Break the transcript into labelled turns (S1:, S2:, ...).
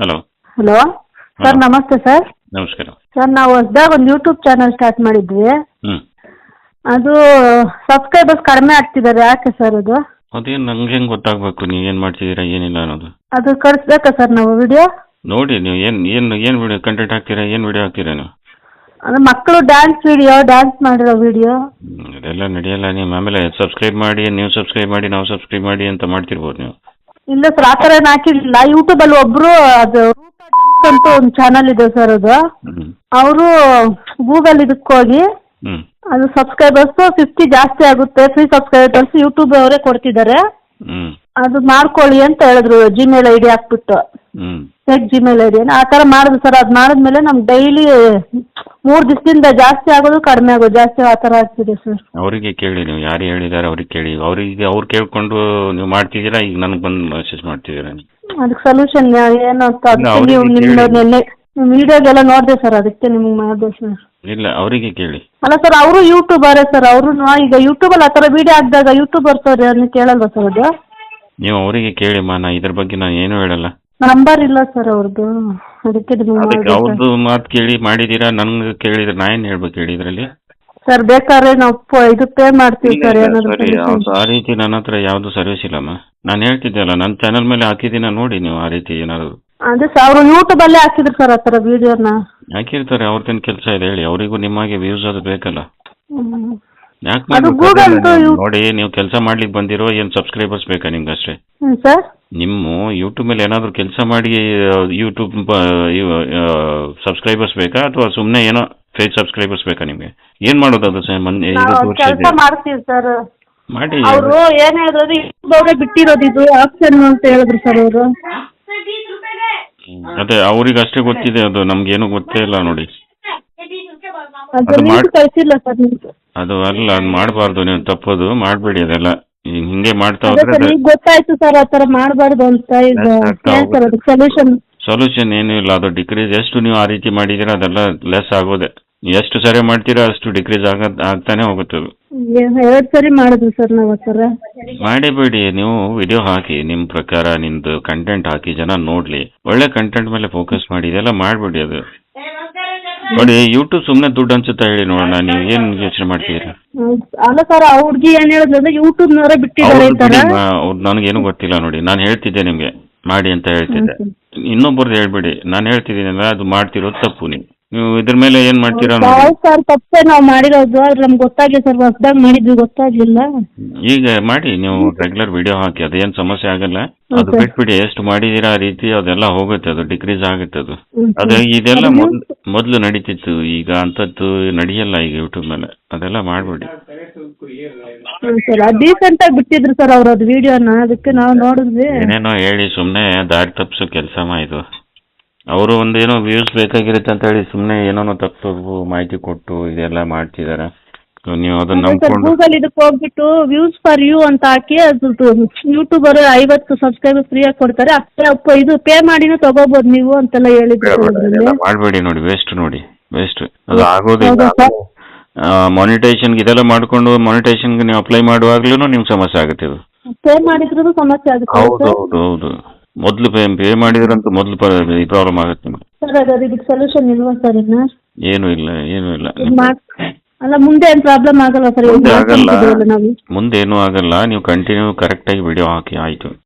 S1: Hello.
S2: Hello. Sir
S1: hello.
S2: ನಮಸ್ತೆ sir.
S1: ನಮಸ್ಕಾರ.
S2: Sir ನಾವು ಹೊಸದಾಗ ಒಂದು ಯೂಟ್ಯೂಬ್ ಚಾನಲ್ ಸ್ಟಾರ್ಟ್ ಮಾಡಿದ್ವಿ.
S1: ಹ್ಞೂ
S2: ಅದು ಸಬ್ಸ್ಕ್ರೈಬರ್ಸ್ ಕಡಿಮೆ ಆಗ್ತಿದ್ದಾರೆ ಯಾಕೆ ಸರ್ ಅದು?
S1: ಅದೇನು ನಂಗೆ ಹೆಂಗೆ ಗೊತ್ತಾಗಬೇಕು? ನೀವು ಏನು ಮಾಡ್ತಿದ್ದೀರಾ ಏನಿಲ್ಲ ಅನ್ನೋದು.
S2: ಅದು ಕಳಿಸ್ಬೇಕಾ ಸರ್ ನಾವು ವಿಡಿಯೋ
S1: ನೋಡಿ ನೀವು ಏನು ಏನು ಏನು ವಿಡಿಯೋ ಕಂಟೆಂಟ್ ಹಾಕ್ತೀರಾ ಏನು ವಿಡಿಯೋ ಹಾಕ್ತೀರಾ ನೀವು?
S2: ಅಂದ್ರೆ ಮಕ್ಕಳು ಡ್ಯಾನ್ಸ್ ವಿಡಿಯೋ ಡ್ಯಾನ್ಸ್ ಮಾಡಿರೋ ವಿಡಿಯೋ
S1: ಹ್ಮ್, ಇದೆಲ್ಲ ನಡೆಯಲ್ಲ. ನೀವು ಆಮೇಲೆ ಸಬ್ಸ್ಕ್ರೈಬ್ ಮಾಡಿ ನೀವು ಸಬ್ಸ್ಕ್ರೈಬ್ ಮಾಡಿ ನಾವು ಸಬ್ಸ್ಕ್ರೈಬ್ ಮಾಡಿ ಅಂತ ಮಾಡ್ತಿರ್ಬೋದು ನೀವು.
S2: ಇಲ್ಲ ಸರ್ ಆ ಥರ ಏನು ಹಾಕಿರಲಿಲ್ಲ. ಯೂಟ್ಯೂಬಲ್ಲಿ ಒಬ್ಬರು ಅದು ರೂಪಾ ಅಂತ ಒಂದು ಚಾನಲ್ ಇದೆ ಸರ್ ಅದು.
S1: ಹ್ಞೂ
S2: ಅವರು ಗೂಗಲ್ ಇದಕ್ಕೆ ಹೋಗಿ
S1: ಹ್ಞೂ
S2: ಅದು ಸಬ್ಸ್ಕ್ರೈಬರ್ಸ್ ಫಿಫ್ಟಿ ಜಾಸ್ತಿ ಆಗುತ್ತೆ. ಫ್ರೀ ಸಬ್ಸ್ಕ್ರೈಬರ್ಸ್ ಯೂಟ್ಯೂಬ್ ಅವರೇ ಕೊಡ್ತಿದ್ದಾರೆ.
S1: ಹ್ಞೂ
S2: ಅದು ಮಾಡ್ಕೊಳ್ಳಿ ಅಂತ ಹೇಳಿದ್ರು ಜಿಮೇಲ್ ಐ ಡಿ ಹಾಕ್ಬಿಟ್ಟು.
S1: ಹ್ಞೂ
S2: ಫೇಕ್ ಜಿಮೇಲ್ ಐ ಡಿ ಆ ಥರ ಮಾಡಿದ್ರು ಸರ್ ಅದು ಮಾಡಿದ್ಮೇಲೆ ನಮ್ಗೆ ಡೈಲಿ ಮೂರು ದಿವಸದಿಂದ ಜಾಸ್ತಿ ಆಗೋದು ಕಡಿಮೆ ಆಗೋದು. ಜಾಸ್ತಿ ಆ ಥರ ಆಗ್ತಿದೆ ಸರ್
S1: ಅವರಿಗೆ ಕೇಳಿ ನೀವು. ಯಾರು ಹೇಳಿದ್ದಾರೆ ಅವ್ರಿಗೆ ಕೇಳಿ. ಅವರಿಗೆ ಅವ್ರು ಕೇಳ್ಕೊಂಡು ನೀವು ಮಾಡ್ತಿದ್ದೀರಾ? ಈಗ ನನಗೆ ಬಂದು ಮೆಸೇಜ್ ಮಾಡ್ತಿದ್ದೀರಾ ನೀವು?
S2: ಅದಕ್ಕೆ ಸೊಲ್ಯೂಷನ್ ಏನು ಅಂತ ಅದಕ್ಕೆ ನೀವು ನಿಮ್ಮ. ನೆನ್ನೆ ವಿಡಿಯೋಗೆಲ್ಲ ನೋಡಿದೆ ಸರ್ ಅದಕ್ಕೆ ನಿಮ್ಗೆ ಮಾಡಿದೆ ಸರ್
S1: ಇಲ್ಲ ಅವರಿಗೆ ಕೇಳಿ.
S2: ಅಲ್ಲ ಸರ್ ಅವರು ಯೂಟ್ಯೂಬರೇ ಸರ್ ಅವರು ಈಗ ಯೂಟ್ಯೂಬಲ್ಲಿ ಆ ಥರ ವಿಡಿಯೋ ಹಾಕಿದಾಗ ಯೂಟ್ಯೂಬರ್ ಸರ್ ಅದನ್ನ ಕೇಳಲ್ವಾ ಸರ್ ಅದು?
S1: ನೀವು ಅವರಿಗೆ ಕೇಳಿ ಮಾ. ನಾ ಇದ್ರ ಬಗ್ಗೆ ನಾನು ಏನೂ ಹೇಳಲ್ಲ.
S2: ನಂಬರ್ ಇಲ್ಲ ಸರ್ ಅವ್ರದ್ದು ಅದಕ್ಕೆ ನಿಮ್ಗೆ
S1: ಅದಕ್ಕೆ
S2: ಮಾಡಿದೆ
S1: ಅವ್ರದ್ದು ಮಾತು ಕೇಳಿ ಮಾಡಿದೀರಾ? ನನ್ಗೆ ಕೇಳಿದ್ರೆ ನಾ ಏನು ಹೇಳ್ಬೇಕು ಹೇಳಿ ಇದರಲ್ಲಿ
S2: ಸರ್ ಬೇಕಾದ್ರೆ ನಾವು ಪ- ಇದು ಪೇ ಮಾಡ್ತೀವಿ ಸರ್ ಏನಾದ್ರು
S1: ಸರಿ. ಆ ರೀತಿ ನನ್ನ ಹತ್ರ ಯಾವುದು ಸರ್ವಿಸ್ ಇಲ್ಲಮ್ಮ ನಾನು ಹೇಳ್ತಿದ್ದೆ ಅಲ್ಲ ನನ್ನ ಚಾನಲ್ ಮೇಲೆ ಹಾಕಿದ್ದೀನ ನೋಡಿ ನೀವು ಆ ರೀತಿ ಏನಾದ್ರು.
S2: ಅದೇ ಸರ್ ಅವರು ಯೂಟ್ಯೂಬಲ್ಲೇ ಹಾಕಿದ್ರು ಸರ್ ಆ ಥರ ವಿಡಿಯೋನ
S1: ಹಾಕಿರ್ತಾರೆ ಅವ್ರದ್ದೇನು ಕೆಲಸ ಇದೆ ಹೇಳಿ. ಅವರಿಗೂ ನಿಮಗೆ ವ್ಯೂಸ್ ಅದು ಬೇಕಲ್ಲ. ಯಾಕೆ
S2: ಅದು
S1: ಮಾಡ್ಬೇಕು ಅದೆಲ್ಲ
S2: Google ದು
S1: ನೀವು? ನೋಡಿ ನೀವು ಕೆಲಸ ಮಾಡ್ಲಿಕ್ಕೆ ಬಂದಿರೋ ಏನ್ ಸಬ್ಸ್ಕ್ರೈಬರ್ಸ್ ಬೇಕಾ ನಿಮ್ಗೆ ಅಷ್ಟೇ
S2: ಹ್ಞೂ ಸರ್?
S1: ನಿಮ್ಮ ಯೂಟ್ಯೂಬ್ ಮೇಲೆ ಏನಾದರೂ ಕೆಲಸ ಮಾಡಿ ಯೂಟ್ಯೂಬ್ ಸಬ್ಸ್ಕ್ರೈಬರ್ಸ್ ಬೇಕಾ? ಅಥವಾ ಸುಮ್ಮನೆ ಏನೋ ಫೇಕ್ ಸಬ್ಸ್ಕ್ರೈಬರ್ಸ್ ಬೇಕಾ ನಿಮಗೆ? ಏನು ಮಾಡೋದು ಅದು ಸರ್? ಮೊನ್ನೆ
S2: ಕೆಲಸ ಮಾಡ್ತೀವಿ ಸರ್.
S1: ಮಾಡಿ.
S2: ಅವರು ಏನ್ ಹೇಳಿದ್ರು ಯೂಟ್ಯೂಬ್ ಅವರೇ ಬಿಟ್ಟಿರೋದು ಇದು ಆಪ್ಷನ್ ಅಂತ ಹೇಳಿದ್ರು ಸರ್ ಅವರು.
S1: ಅದೇ ಅವ್ರಿಗೆ ಅಷ್ಟೇ ಗೊತ್ತಿದೆ ಅದು ನಮ್ಗೇನು ಗೊತ್ತೇ ಇಲ್ಲ ನೋಡಿ.
S2: ಅದು
S1: ಅದು
S2: ಕಳಿಸಿಲ್ಲ ಸರ್
S1: ಅದು ಅಲ್ಲ ಅದು ಮಾಡಬಾರ್ದು ನೀವು ತಪ್ಪದು ಮಾಡಬೇಡಿ ಅದೆಲ್ಲ. ಈಗ ಹಿಂಗೆ ಮಾಡ್ತಾ
S2: ಅದೇ
S1: ಹೋದ್ರೆ
S2: ಸರ್ ಈಗ ಗೊತ್ತಾಯ್ತು ಸರ್ ಆ ಮಾಡಬಾರ್ದು ಅಂತ ಈಗ
S1: Yes, ಆಗ್ತಾ
S2: ಏನ್ ಸರ್ ಅದಕ್ಕೆ ಸೊಲ್ಯೂಷನ್
S1: ಸೊಲ್ಯೂಷನ್ ಏನು ಇಲ್ಲ. ಅದು ಡಿಕ್ರೀಸ್ ಎಷ್ಟು ನೀವು ಆ ರೀತಿ ಮಾಡಿದೀರಾ ಅದೆಲ್ಲ ಲೆಸ್ ಆಗೋದೆ. ಎಷ್ಟು ಸರಿ ಮಾಡ್ತೀರಾ ಅಷ್ಟು ಡಿಕ್ರೀಸ್ ಆಗ ಆಗ್ತಾನೆ ಹೋಗುತ್ತೆ ಅದು.
S2: ಎರಡು ಸರಿ ಮಾಡಿದ್ವಿ ಸರ್ ನಾವು ಸರ್
S1: ಮಾಡಿಬಿಡಿ. ನೀವು ವಿಡಿಯೋ ಹಾಕಿ ನಿಮ್ ಪ್ರಕಾರ ನಿಮ್ದು ಕಂಟೆಂಟ್ ಹಾಕಿ ಜನ ನೋಡ್ಲಿ. ಒಳ್ಳೆ ಕಂಟೆಂಟ್ ಮೇಲೆ ಫೋಕಸ್ ಮಾಡಿ ಇದೆಲ್ಲ ಮಾಡ್ಬಿಡಿ ಅದು. ನೋಡಿ ಯೂಟ್ಯೂಬ್ ಸುಮ್ಮನೆ ದುಡ್ಡು ಅನ್ಸುತ್ತಾ ಹೇಳಿ ನೋಡೋಣ ನೀವು ಏನ್ ಯೋಚನೆ ಮಾಡ್ತೀರಾ.
S2: ಅಲ್ಲ ಸರ್ ಆ ಹುಡ್ಗಿ ಏನ್ ಹೇಳಿದ್ರೆ ಯೂಟ್ಯೂಬ್ ನವರೇ ಬಿಟ್ಟಿದ್ದಾರೆ
S1: ಅವ್ರು ನನಗೇನು ಗೊತ್ತಿಲ್ಲ ನೋಡಿ ನಾನು ಹೇಳ್ತಿದ್ದೆ ನಿಮ್ಗೆ ಮಾಡಿ ಅಂತ ಹೇಳ್ತಿದ್ದೆ. ಇನ್ನೊಬ್ಬರದ್ದು ಹೇಳ್ಬೇಡಿ ನಾನು ಹೇಳ್ತಿದ್ದೀನಲ್ಲ ಅದು ಮಾಡ್ತಿರೋದು ತಪ್ಪು ನೀವು. ನೀವು ಇದ್ರ ಮೇಲೆ ಏನ್ ಮಾಡ್ತೀರಾ ನೋಡಿ
S2: ಸರ್ ತಪ್ಪೇ ನಾವು ಮಾಡಿರೋದು ಆದ್ರೆ ನಮ್ಗೆ ಗೊತ್ತಾಗಿಲ್ಲ ಸರ್ ಹೊಸ್ದಾಗಿ ಮಾಡಿದ್ವಿ ಗೊತ್ತಾಗ್ಲಿಲ್ಲ.
S1: ಈಗ ಮಾಡಿ ನೀವು ರೆಗ್ಯುಲರ್ ವಿಡಿಯೋ ಹಾಕಿ ಅದೇನ್ ಸಮಸ್ಯೆ ಆಗಲ್ಲ. ಅದು
S2: Okay.
S1: ಬಿಟ್ಬಿಡಿ ಎಷ್ಟು ಮಾಡಿದೀರಾ ಆ ರೀತಿ ಅದೆಲ್ಲ ಹೋಗುತ್ತೆ ಅದು ಡಿಕ್ರೀಸ್ ಆಗುತ್ತೆ ಅದು.
S2: ಹ್ಮ್
S1: ಅದು
S2: ಸರ್.
S1: ಇದೆಲ್ಲ
S2: ಅದು
S1: ಮೊದ್ಲು ಮೊದಲು ನಡೀತಿತ್ತು ಈಗ ಅಂತದ್ದು ನಡೆಯಲ್ಲ ಈಗ ಯೂಟ್ಯೂಬ್ ಮೇಲೆ. ಅದೆಲ್ಲ ಮಾಡಬೇಡಿ.
S2: ಹ್ಮ್ ಸರ್ ಅದು ಆಗಿ ಬಿಟ್ಟಿದ್ರು ಸರ್ ಅವ್ರು ಅದು ವಿಡಿಯೋನ ಅದಕ್ಕೆ ನಾವು ನೋಡಿದ್ವಿ.
S1: ಏನೇನೋ ಹೇಳಿ ಸುಮ್ನೆ ದಾರಿ ತಪ್ಪಿಸೋ ಕೆಲಸ ಇದು. ಅವರು ಒಂದೇನೋ ವ್ಯೂಸ್ ಬೇಕಾಗಿರುತ್ತೆ ಅಂತ ಹೇಳಿ ಸುಮ್ಮನೆ ಏನೋ ತಪ್ಪು ಮಾಹಿತಿ ಕೊಟ್ಟು ಇದೆಲ್ಲ ಮಾಡ್ತಿದ್ದಾರೆ. So ನೀವು ಅದನ್ನ ನಂಬ್ಕೊಂಡು
S2: ಗೂಗಲ್ ಇದಕ್ಕೆ ಹೋಗ್ಬಿಟ್ಟು ವ್ಯೂಸ್ ಫಾರ್ ಯು ಅಂತ ಹಾಕಿ ಅದು ಯೂಟ್ಯೂಬರ್ ಐವತ್ತು ಸಬ್ಸ್ಕ್ರೈಬರ್ ಆಗಿ ಕೊಡ್ತಾರೆ. ಅಷ್ಟೇ ಅಪ್ಪ ಇದು ಪೇ ಮಾಡಿನೂ ತಗೋಬಹುದು ನೀವು ಅಂತೆಲ್ಲ ಹೇಳಿದ್ರು ಅದ್ರಲ್ಲಿ.
S1: ಮಾಡಬೇಡಿ ನೋಡಿ ವೇಸ್ಟ್ ನೋಡಿ ವೇಸ್ಟ್ ಅದು ಆಗೋದಿಲ್ಲ
S2: ಹೌದಾ ಸರ್?
S1: ಇದೆಲ್ಲ ಮಾಡ್ಕೊಂಡು ಮಾನಿಟೈಸನ್ಗೆ ನೀವು ಅಪ್ಲೈ ಮಾಡುವಾಗ್ಲೂ ನಿಮ್ಗೆ ಸಮಸ್ಯೆ ಆಗುತ್ತೆ ಇದು.
S2: ಪೇ ಮಾಡಿದ್ರು ಸಮಸ್ಯೆ ಆಗುತ್ತೆ
S1: ಹೌದು
S2: ಸರ್.
S1: ಹೌದು ಹೌದು. ಮೊದಲು ಪೇ ಪೇ ಮಾಡಿದ್ರಂತೂ ಮೊದಲು ಪ್ರಾಬ್ಲಮ್ ಆಗುತ್ತೆ ನಿಮಗೆ.
S2: ಸರ್ ಇದಕ್ಕೆ ಸೊಲ್ಯೂಷನ್ ಇಲ್ವಾ ಸರ್ ಇನ್ನ?
S1: ಏನೂ ಇಲ್ಲ ಏನೂ ಇಲ್ಲ.
S2: ಇದ್ ಮಾಡ್- ಅಲ್ಲ ಮುಂದೆ ಏನು ಪ್ರಾಬ್ಲಮ್ ಆಗಲ್ಲ ಸರ್
S1: ಮುಂದೆ ಆಗಲ್ಲ. ಮುಂದೆ ಏನೂ ಆಗಲ್ಲ. ನೀವು ಕಂಟಿನ್ಯೂ ಕರೆಕ್ಟ್ ಆಗಿ ವಿಡಿಯೋ ಹಾಕಿ ಆಯಿತು.